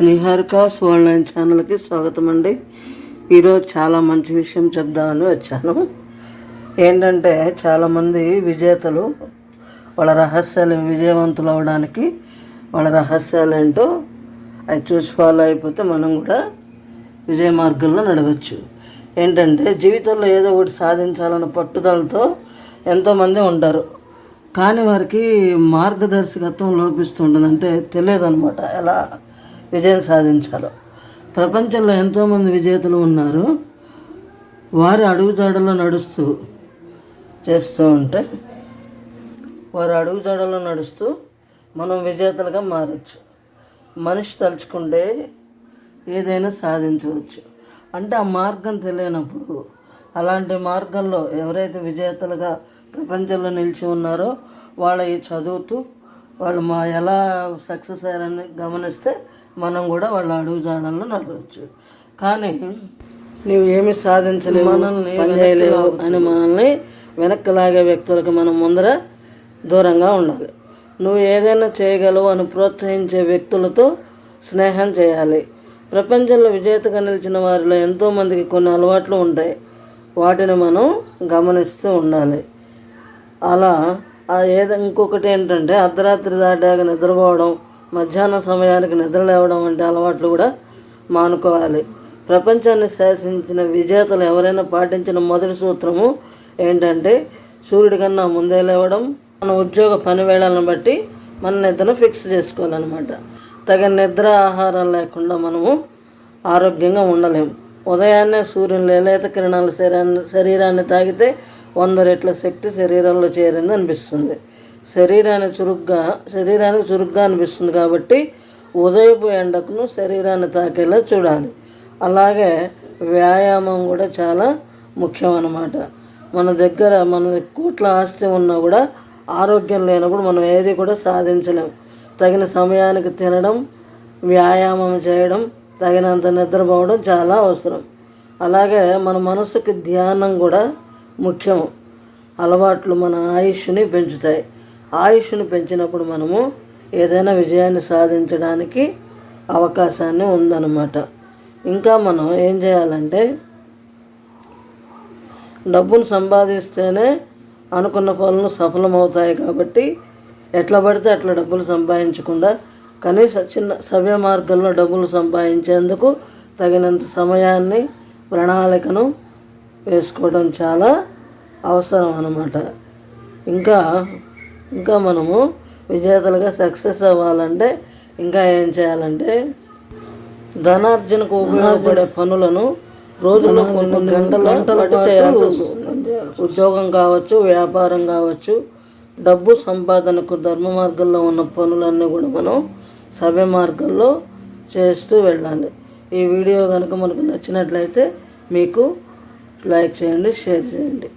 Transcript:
నిహారిక స్వర్ణ్ ఛానల్కి స్వాగతం అండి ఈరోజు చాలా మంచి విషయం చెప్దామని వచ్చాను. ఏంటంటే చాలామంది విజేతలు వాళ్ళ రహస్యాలు విజయవంతులు అవడానికి వాళ్ళ రహస్యాలు ఏంటో అవి చూసి ఫాలో అయిపోతే మనం కూడా విజయ మార్గంలో నడవచ్చు. ఏంటంటే జీవితంలో ఏదో ఒకటి సాధించాలన్న పట్టుదలతో ఎంతోమంది ఉంటారు. కానీ వారికి మార్గదర్శకత్వం లోపిస్తుంటుంది అంటే తెలియదు అనమాట ఎలా? విజయం సాధించాలో. ప్రపంచంలో ఎంతోమంది విజేతలు ఉన్నారు. వారి అడుగుజాడలో నడుస్తూ చేస్తూ ఉంటే వారి అడుగుజాడలో నడుస్తూ మనం విజేతలుగా మారచ్చు. మనిషి తలుచుకుంటే ఏదైనా సాధించవచ్చు. అంటే ఆ మార్గం తెలియనప్పుడు అలాంటి మార్గంలో ఎవరైతే విజేతలుగా ప్రపంచంలో నిలిచి ఉన్నారో వాళ్ళ చదువుతూ వాళ్ళు మా ఎలా సక్సెస్ అయ్యారని గమనిస్తే మనం కూడా వాళ్ళ అడుగు జాడల్లో నడవచ్చు. కానీ నువ్వు ఏమి సాధించలేవు మనల్ని చేయలేవు అని మనల్ని వెనక్కి లాగే వ్యక్తులకు మనం ముందర దూరంగా ఉండాలి. నువ్వు ఏదైనా చేయగలవు అని ప్రోత్సహించే వ్యక్తులతో స్నేహం చేయాలి. ప్రపంచంలో విజేతగా నిలిచిన వారిలో ఎంతోమందికి కొన్ని అలవాట్లు ఉంటాయి. వాటిని మనం గమనిస్తూ ఉండాలి. అలా ఏదో ఇంకొకటి ఏంటంటే అర్ధరాత్రి దాటాక నిద్రపోవడం మధ్యాహ్న సమయానికి నిద్ర లేవడం వంటి అలవాట్లు కూడా మానుకోవాలి. ప్రపంచాన్ని శాసించిన విజేతలు ఎవరైనా పాటించిన మొదటి సూత్రము ఏంటంటే సూర్యుడి కన్నా ముందే లేవడం మన ఉద్యోగ పని వేళలను బట్టి మన నిద్రను ఫిక్స్ చేసుకోవాలన్నమాట. తగిన నిద్ర ఆహారం లేకుండా మనము ఆరోగ్యంగా ఉండలేము. ఉదయాన్నే సూర్యుని లేలేత కిరణాలు శరీరాన్ని తాగితే వంద రెట్ల శక్తి శరీరంలో చేరింది అనిపిస్తుంది శరీరాన్ని చురుగ్గా శరీరానికి చురుగ్గా అనిపిస్తుంది కాబట్టి ఉదయపు ఎండకును శరీరాన్ని తాకేలా చూడాలి. అలాగే వ్యాయామం కూడా చాలా ముఖ్యం అన్నమాట మన దగ్గర మన కోట్ల ఆస్తి ఉన్నా కూడా ఆరోగ్యం లేనప్పుడు మనం ఏది కూడా సాధించలేం. తగిన సమయానికి తినడం వ్యాయామం చేయడం తగినంత నిద్రపోవడం చాలా అవసరం. అలాగే మన మనసుకి ధ్యానం కూడా ముఖ్యం అలవాట్లు మన ఆయుష్ని పెంచుతాయి. ఆయుష్ను పెంచినప్పుడు మనము ఏదైనా విజయాన్ని సాధించడానికి అవకాశాన్ని ఉందన్నమాట. ఇంకా మనం ఏం చేయాలంటే డబ్బును సంపాదిస్తేనే అనుకున్న పనులు సఫలమవుతాయి కాబట్టి ఎట్లా పడితే అట్లా డబ్బులు సంపాదించకుండా కనీస చిన్న సవ్య మార్గంలో డబ్బులు సంపాదించేందుకు తగినంత సమయాన్ని ప్రణాళికను వేసుకోవడం చాలా అవసరం అన్నమాట. ఇంకా ఇంకా మనము విజేతలుగా సక్సెస్ అవ్వాలంటే ఇంకా ఏం చేయాలంటే ధనార్జనకు ఉపయోగపడే పనులను రోజులో కొన్ని గంటల పాటు చేయాల్సి వస్తుంది. ఉద్యోగం కావచ్చు వ్యాపారం కావచ్చు డబ్బు సంపాదనకు ధర్మ మార్గంలో ఉన్న పనులన్నీ కూడా మనం సభ్య మార్గంలో చేస్తూ వెళ్ళాలి. ఈ వీడియో కనుక మనకు నచ్చినట్లయితే మీకు లైక్ చేయండి షేర్ చేయండి.